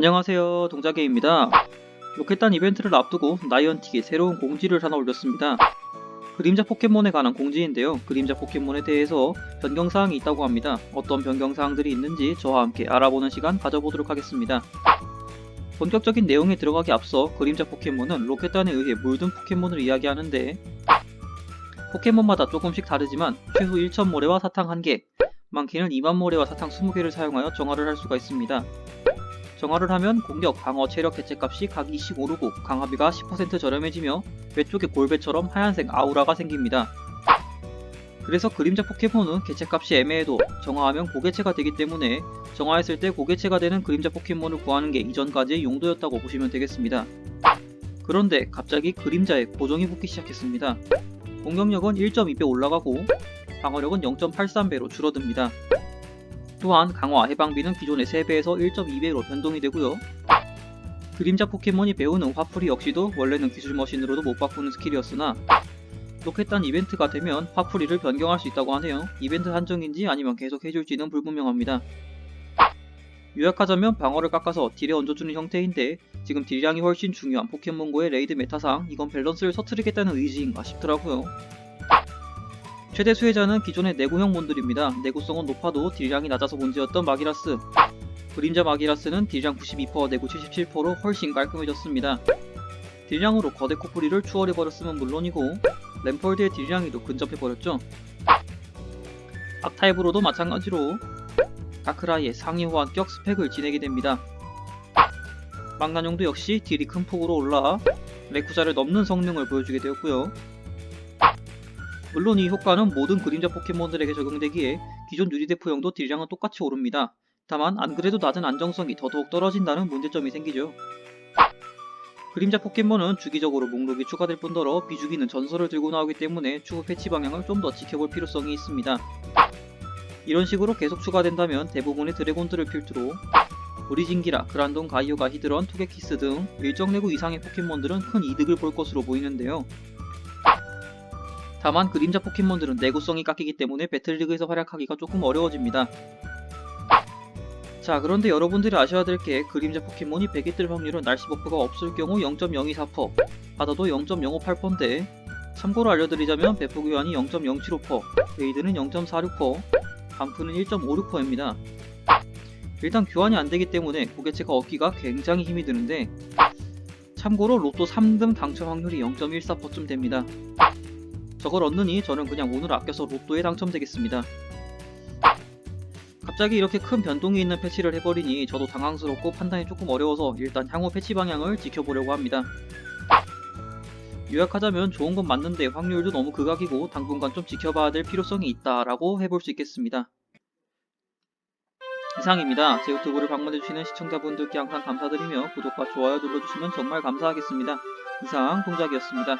안녕하세요. 동자개입니다. 로켓단 이벤트를 앞두고 나이언틱이 새로운 공지를 하나 올렸습니다. 그림자 포켓몬에 관한 공지인데요. 그림자 포켓몬에 대해서 변경사항이 있다고 합니다. 어떤 변경사항들이 있는지 저와 함께 알아보는 시간 가져보도록 하겠습니다. 본격적인 내용에 들어가기 앞서 그림자 포켓몬은 로켓단에 의해 물든 포켓몬을 이야기하는데 포켓몬마다 조금씩 다르지만 최소 1,000모래와 사탕 1개 많게는 2만 모래와 사탕 20개를 사용하여 정화를 할 수가 있습니다. 정화를 하면 공격, 방어, 체력 개체값이 각 2씩 오르고 강화비가 10% 저렴해지며 외쪽에 골배처럼 하얀색 아우라가 생깁니다. 그래서 그림자 포켓몬은 개체값이 애매해도 정화하면 고개체가 되기 때문에 정화했을 때 고개체가 되는 그림자 포켓몬을 구하는 게 이전까지의 용도였다고 보시면 되겠습니다. 그런데 갑자기 그림자에 고정이 붙기 시작했습니다. 공격력은 1.2배 올라가고 방어력은 0.83배로 줄어듭니다. 또한 강화 해방비는 기존의 3배에서 1.2배로 변동이 되고요. 그림자 포켓몬이 배우는 화풀이 역시도 원래는 기술 머신으로도 못 바꾸는 스킬이었으나 로켓단 이벤트가 되면 화풀이를 변경할 수 있다고 하네요. 이벤트 한정인지 아니면 계속 해줄지는 불분명합니다. 요약하자면 방어를 깎아서 딜에 얹어주는 형태인데 지금 딜량이 훨씬 중요한 포켓몬고의 레이드 메타상 이건 밸런스를 서투르겠다는 의지인가 싶더라고요. 최대 수혜자는 기존의 내구형 몬들입니다. 내구성은 높아도 딜량이 낮아서 문제였던 마기라스. 그림자 마기라스는 딜량 92%, 내구 77%로 훨씬 깔끔해졌습니다. 딜량으로 거대 코프리를 추월해버렸으면 물론이고 램펄드의 딜량이도 근접해버렸죠. 악타입으로도 마찬가지로 다크라이의 상위 호환격 스펙을 지내게 됩니다. 망나뇽도 역시 딜이 큰 폭으로 올라 레쿠자를 넘는 성능을 보여주게 되었고요. 물론 이 효과는 모든 그림자 포켓몬들에게 적용되기에 기존 유리대포형도 딜량은 똑같이 오릅니다. 다만 안 그래도 낮은 안정성이 더더욱 떨어진다는 문제점이 생기죠. 그림자 포켓몬은 주기적으로 목록이 추가될 뿐더러 비주기는 전설을 들고 나오기 때문에 추후 패치 방향을 좀 더 지켜볼 필요성이 있습니다. 이런 식으로 계속 추가된다면 대부분의 드래곤들을 필두로 오리진기라, 그란돈 가이오가 히드런, 투게키스 등 일정 레고 이상의 포켓몬들은 큰 이득을 볼 것으로 보이는데요. 다만 그림자 포켓몬들은 내구성이 깎이기 때문에 배틀리그에서 활약하기가 조금 어려워집니다. 자 그런데 여러분들이 아셔야 될 게 그림자 포켓몬이 100이 뜰 확률은 날씨 버프가 없을 경우 0.024%, 받아도 0.058%인데 참고로 알려드리자면 배포 교환이 0.075%, 레이드는 0.46%, 반프는 1.56%입니다. 일단 교환이 안되기 때문에 고개체가 얻기가 굉장히 힘이 드는데 참고로 로또 3등 당첨 확률이 0.14%쯤 됩니다. 저걸 얻느니 저는 그냥 오늘 아껴서 로또에 당첨되겠습니다. 갑자기 이렇게 큰 변동이 있는 패치를 해버리니 저도 당황스럽고 판단이 조금 어려워서 일단 향후 패치 방향을 지켜보려고 합니다. 요약하자면 좋은 건 맞는데 확률도 너무 극악이고 당분간 좀 지켜봐야 될 필요성이 있다라고 해볼 수 있겠습니다. 이상입니다. 제 유튜브를 방문해주시는 시청자분들께 항상 감사드리며 구독과 좋아요 눌러주시면 정말 감사하겠습니다. 이상 동작이었습니다.